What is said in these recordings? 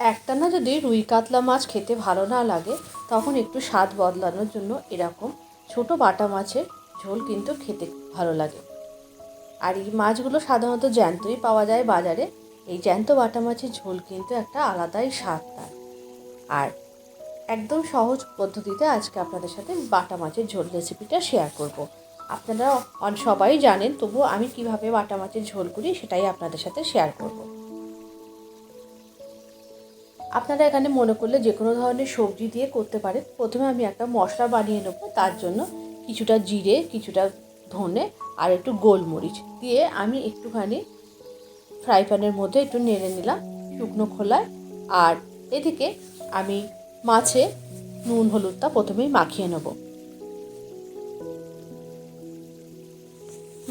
একটানা যদি রুই কাতলা মাছ খেতে ভালো না লাগে, তখন একটু স্বাদ বদলানোর জন্য এরকম ছোট বাটা মাছের ঝোল কিন্তু খেতে ভালো লাগে আর এই মাছগুলো সাধারণত জ্যান্তই পাওয়া যায় বাজারে এই জ্যান্ত বাটা মাছের ঝোল কিন্তু একটা আলাদাই স্বাদ তার আর একদম সহজ পদ্ধতিতে আজকে আপনাদের সাথে বাটা মাছের ঝোল রেসিপিটা শেয়ার করব। আপনারা সবাই জানেন তবু আমি কীভাবে বাটা মাছের ঝোল করি সেটাই আপনাদের সাথে শেয়ার করব। আপনারা এখানে মনে করলে যে কোনো ধরনের সবজি দিয়ে করতে পারেন। প্রথমে আমি একটা মশলা বানিয়ে নেব। তার জন্য কিছুটা জিরে, কিছুটা ধনে আর একটু গোলমরিচ দিয়ে আমি একটুখানি ফ্রাই প্যানের মধ্যে একটু নেড়ে নিলাম শুকনো খোলায়। আর এদিকে আমি মাছে নুন, হলুদটা প্রথমেই মাখিয়ে নেব।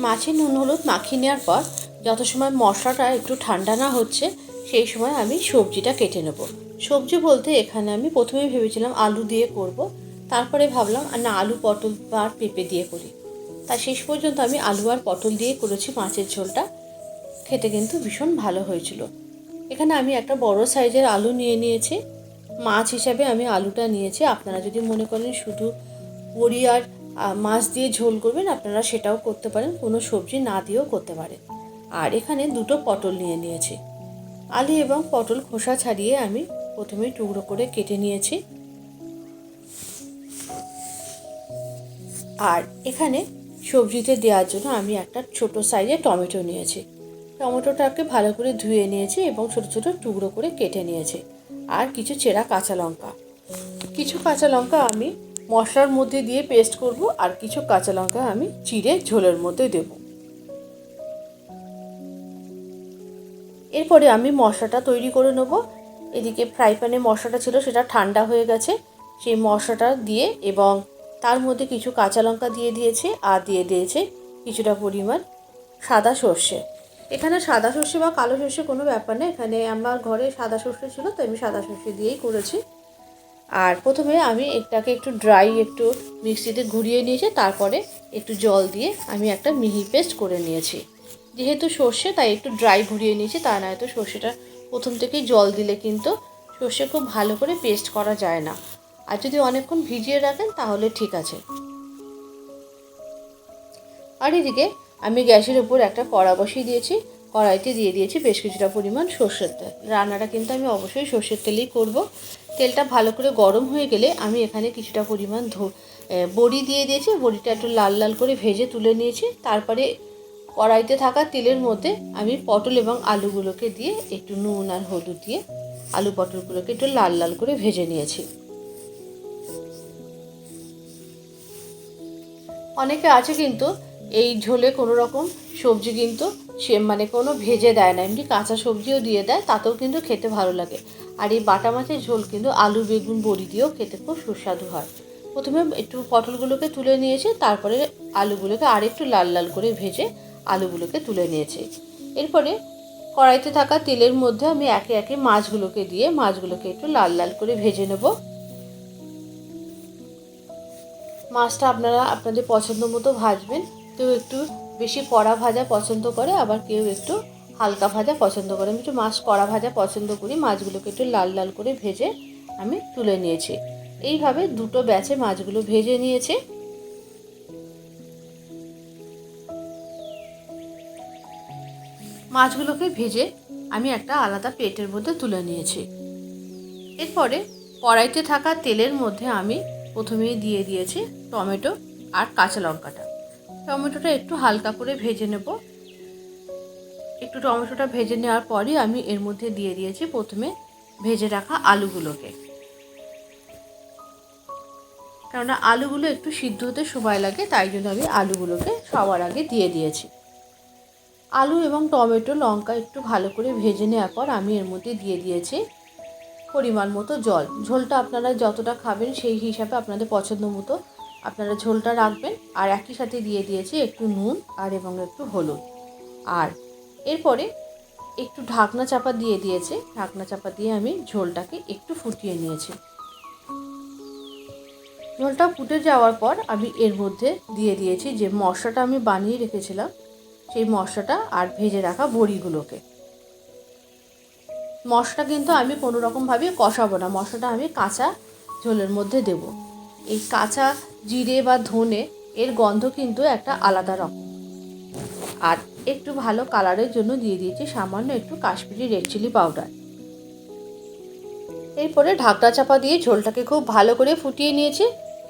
মাছে নুন, হলুদ মাখিয়ে নেওয়ার পর যত সময় মশলাটা একটু ঠান্ডা না হচ্ছে সেই সময় আমি সবজিটা কেটে নেব। সবজি বলতে এখানে আমি প্রথমেই ভেবেছিলাম আলু দিয়ে করব। তারপরে ভাবলাম না, আলু, পটল বা পেঁপে দিয়ে করি। তা শেষ পর্যন্ত আমি আলু আর পটল দিয়ে করেছি মাছের ঝোলটা। খেতে কিন্তু ভীষণ ভালো হয়েছিল। এখানে আমি একটা বড় সাইজের আলু নিয়ে নিয়েছি। মাছ হিসাবে আমি আলুটা নিয়েছি। আপনারা যদি মনে করেন শুধু বড়ি আর মাছ দিয়ে ঝোল করবেন, আপনারা সেটাও করতে পারেন। কোনো সবজি না দিয়েও করতে পারেন। আর এখানে দুটো পটল নিয়ে নিয়েছি। আলু এবং পটল খোসা ছাড়িয়ে আমি প্রথমে টুকরো করে কেটে নিয়েছি। আর এখানে সবজিতে দেওয়ার জন্য আমি একটা ছোট সাইজের টমেটো নিয়েছি। টমেটোটাকে ভালো করে ধুয়ে নিয়েছি এবং ছোট ছোট টুকরো করে কেটে নিয়েছি। আর কিছু চেরা কাঁচা লঙ্কা। কিছু কাঁচা লঙ্কা আমি মশলার মধ্যে দিয়ে পেস্ট করব আর কিছু কাঁচা লঙ্কা আমি চিড়ে ঝোলের মধ্যে দেব। এরপরে আমি মশলাটা তৈরি করে নেব। এদিকে ফ্রাই প্যানে মশলাটা ছিল, সেটা ঠান্ডা হয়ে গেছে। সেই মশলাটা দিয়ে এবং তার মধ্যে কিছু কাঁচা লঙ্কা দিয়ে দিয়েছে আর দিয়ে দিয়েছে কিছুটা পরিমাণ সাদা সর্ষে। এখানে সাদা সর্ষে বা কালো সর্ষে কোনো ব্যাপার নেই এখানে আমার ঘরে সাদা সর্ষে ছিল, তো আমি সাদা সর্ষে দিয়েই করেছি। আর প্রথমে আমি এটাকে একটু ড্রাই, একটু মিক্সিতে ঘুরিয়ে নিয়েছি, তারপরে একটু জল দিয়ে আমি একটা মিহি পেস্ট করে নিয়েছি। যেহেতু সর্ষে, তাই একটু ড্রাই ঘুরিয়ে নিয়েছি, তা না নয়তো সর্ষেটা প্রথম থেকেই জল দিলে কিন্তু সর্ষে খুব ভালো করে পেস্ট করা যায় না। আর যদি অনেকক্ষণ ভিজিয়ে রাখেন, তাহলে ঠিক আছে। আর এদিকে আমি গ্যাসের উপর একটা কড়া বসিয়ে দিয়েছি, কড়াইতে দিয়ে দিয়েছি বেশ কিছুটা পরিমাণ সর্ষের তেল। রান্নাটা কিন্তু আমি অবশ্যই সর্ষের তেলেই করব। তেলটা ভালো করে গরম হয়ে গেলে আমি এখানে কিছুটা পরিমাণ ধো বড়ি দিয়ে দিয়েছি। বড়িটা একটু লাল লাল করে ভেজে তুলে নিয়েছি। তারপরে কড়াইতে থাকা তেলের মধ্যে আমি পটল এবং আলুগুলোকে দিয়ে একটু নুন আর হলুদ দিয়ে আলু পটলগুলোকে একটু লাল লাল করে ভেজে নিয়েছি। অনেকে আছে কিন্তু এই ঝোলে কোনো রকম সবজি কিন্তু সে মানে কোনো ভেজে দেয় না, এমনি কাঁচা সবজিও দিয়ে দেয়, তাতেও কিন্তু খেতে ভালো লাগে। আর এই বাটা মাছের ঝোল কিন্তু আলু, বেগুন, বড়ি দিয়েও খেতে খুব সুস্বাদু হয়। প্রথমে একটু পটলগুলোকে তুলে নিয়েছে, তারপরে আলুগুলোকে আর একটু লাল লাল করে ভেজে আলুগুলোকে তুলে নিয়েছে। এরপরে কড়াইতে থাকা তেলের মধ্যে আমি একে একে মাছগুলোকে দিয়ে মাছগুলোকে একটু লাল লাল করে ভেজে নেব। মাছটা আপনারা আপনাদের পছন্দ মতো ভাজবেন। কেউ একটু বেশি কড়া ভাজা পছন্দ করে, আবার কেউ একটু হালকা ভাজা পছন্দ করে। আমি একটু মাছ কড়া ভাজা পছন্দ করি, মাছগুলোকে একটু লাল লাল করে ভেজে আমি তুলে নিয়েছি। এইভাবে দুটো ব্যাচে মাছগুলো ভেজে নিয়েছে। মাছগুলোকে ভেজে আমি একটা আলাদা প্লেটের মধ্যে তুলে নিয়েছি। এরপরে কড়াইতে থাকা তেলের মধ্যে আমি প্রথমেই দিয়ে দিয়েছি টমেটো আর কাঁচা লঙ্কাটা। টমেটোটা একটু হালকা করে ভেজে নেব। একটু টমেটোটা ভেজে নেওয়ার পরই আমি এর মধ্যে দিয়ে দিয়েছি প্রথমে ভেজে রাখা আলুগুলোকে। কেননা আলুগুলো একটু সিদ্ধ হতে সময় লাগে, তাই জন্য আমি আলুগুলোকে সবার আগে দিয়ে দিয়েছি। আলু এবং টমেটো লঙ্কা একটু ভালো করে ভেজে নেওয়ার পর আমি এর মধ্যে দিয়ে দিয়েছি পরিমাণ মতো জল। ঝোলটা আপনারা যতটা খাবেন সেই হিসাবে আপনাদের পছন্দ মতো আপনারা ঝোলটা রাখবেন। আর একই সাথে দিয়ে দিয়েছি একটু নুন আর এবং একটু হলুদ। আর এরপরে একটু ঢাকনা চাপা দিয়ে দিয়েছে। ঢাকনা চাপা দিয়ে আমি ঝোলটাকে একটু ফুটিয়ে নিয়েছি। ঝোলটা ফুটে যাওয়ার পর আমি এর মধ্যে দিয়ে দিয়েছি যে মশলাটা আমি বানিয়ে রেখেছিলাম সেই মশলাটা আর ভেজে রাখা বড়িগুলোকে। মশলা কিন্তু আমি কোনো রকমভাবে কষাবো না। মশলাটা আমি কাঁচা ঝোলের মধ্যে দেব। এই কাঁচা জিরে বা ধনে এর গন্ধ কিন্তু একটা আলাদা রকম। আর একটু ভালো কালারের জন্য দিয়ে দিয়েছি সামান্য একটু কাশ্মীরি রেড চিলি পাউডার। এরপরে ঢাকনা চাপা দিয়ে ঝোলটাকে খুব ভালো করে ফুটিয়ে নিয়েছি।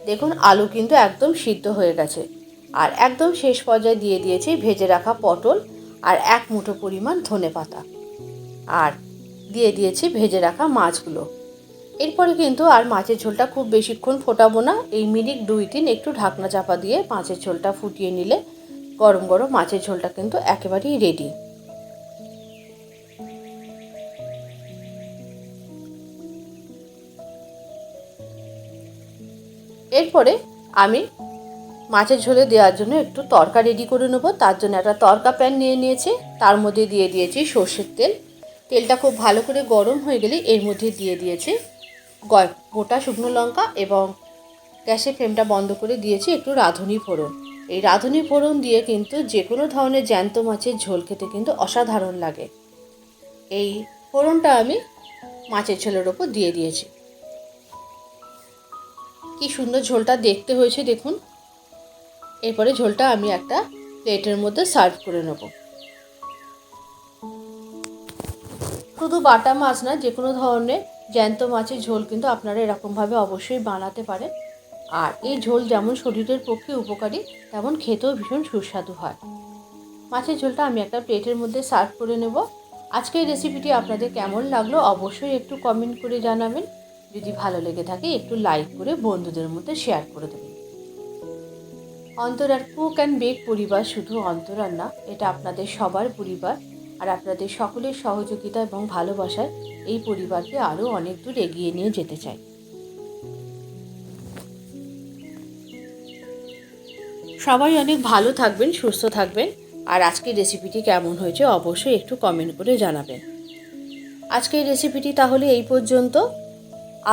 দেখুন, আলু কিন্তু একদম সিদ্ধ হয়ে গেছে। আর একদম শেষ পর্যায়ে দিয়ে দিয়েছি ভেজে রাখা পটল আর এক মুঠো পরিমাণ ধনে পাতা। আর দিয়ে দিয়েছি ভেজে রাখা মাছগুলো। এরপরে কিন্তু আর মাছের ঝোলটা খুব বেশিক্ষণ ফোটাবো না। এই মিনিট দুই তিন একটু ঢাকনা চাপা দিয়ে মাছের ঝোলটা ফুটিয়ে নিলে গরম গরম মাছের ঝোলটা কিন্তু একেবারেই রেডি এরপরে আমি মাছের ঝোলে দেওয়ার জন্য একটু তরকা রেডি করে নেব। তার জন্য একটা তরকা প্যান নিয়ে নিয়েছি। তার মধ্যে দিয়ে দিয়েছি সর্ষের তেল। তেলটা খুব ভালো করে গরম হয়ে গেলে এর মধ্যে দিয়ে দিয়েছি গোটা শুকনো লঙ্কা এবং গ্যাসের ফ্লেমটা বন্ধ করে দিয়েছি একটু রাঁধুনি ফোড়ন। এই রাঁধুনি ফোড়ন দিয়ে কিন্তু যে কোনো ধরনের জ্যান্ত মাছের ঝোল খেতে কিন্তু অসাধারণ লাগে। এই ফোড়নটা আমি মাছের ঝোলের ওপর দিয়ে দিয়েছি। কি সুন্দর ঝোলটা দেখতে হয়েছে, দেখুন। এরপরে ঝোলটা আমি একটা প্লেটের মধ্যে সার্ভ করে নেব। শুধু বাটা মাছ না যে কোনো ধরনের জ্যান্ত মাছের ঝোল কিন্তু আপনারা এরকমভাবে অবশ্যই বানাতে পারেন। আর এই ঝোল যেমন শরীরের পক্ষে উপকারী, তেমন খেতেও ভীষণ সুস্বাদু হয়। মাছের ঝোলটা আমি একটা প্লেটের মধ্যে সার্ভ করে নেব। আজকের রেসিপিটি আপনাদের কেমন লাগল অবশ্যই একটু কমেন্ট করে জানাবেন। যদি ভালো লেগে থাকে একটু লাইক করে বন্ধুদের মধ্যে শেয়ার করে দেবেন। অন্তরার কুক অ্যান্ড বেক পরিবার শুধু অন্তরার না, এটা আপনাদের সবার পরিবার আর আপনাদের সকলের সহযোগিতা এবং ভালোবাসায় এই পরিবারকে আরও অনেক দূর এগিয়ে নিয়ে যেতে চাই। সবাই অনেক ভালো থাকবেন, সুস্থ থাকবেন আর আজকের রেসিপিটি কেমন হয়েছে অবশ্যই একটু কমেন্ট করে জানাবেন। আজকের রেসিপিটি তাহলে এই পর্যন্ত।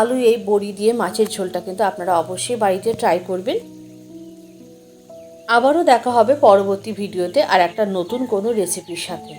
আলু এই বড়ি দিয়ে মাছের ঝোলটা কিন্তু আপনারা অবশ্যই বাড়িতে ট্রাই করবেন। আবারও দেখা হবে পরবর্তী ভিডিওতে আর একটা নতুন কোনো রেসিপির সাথে।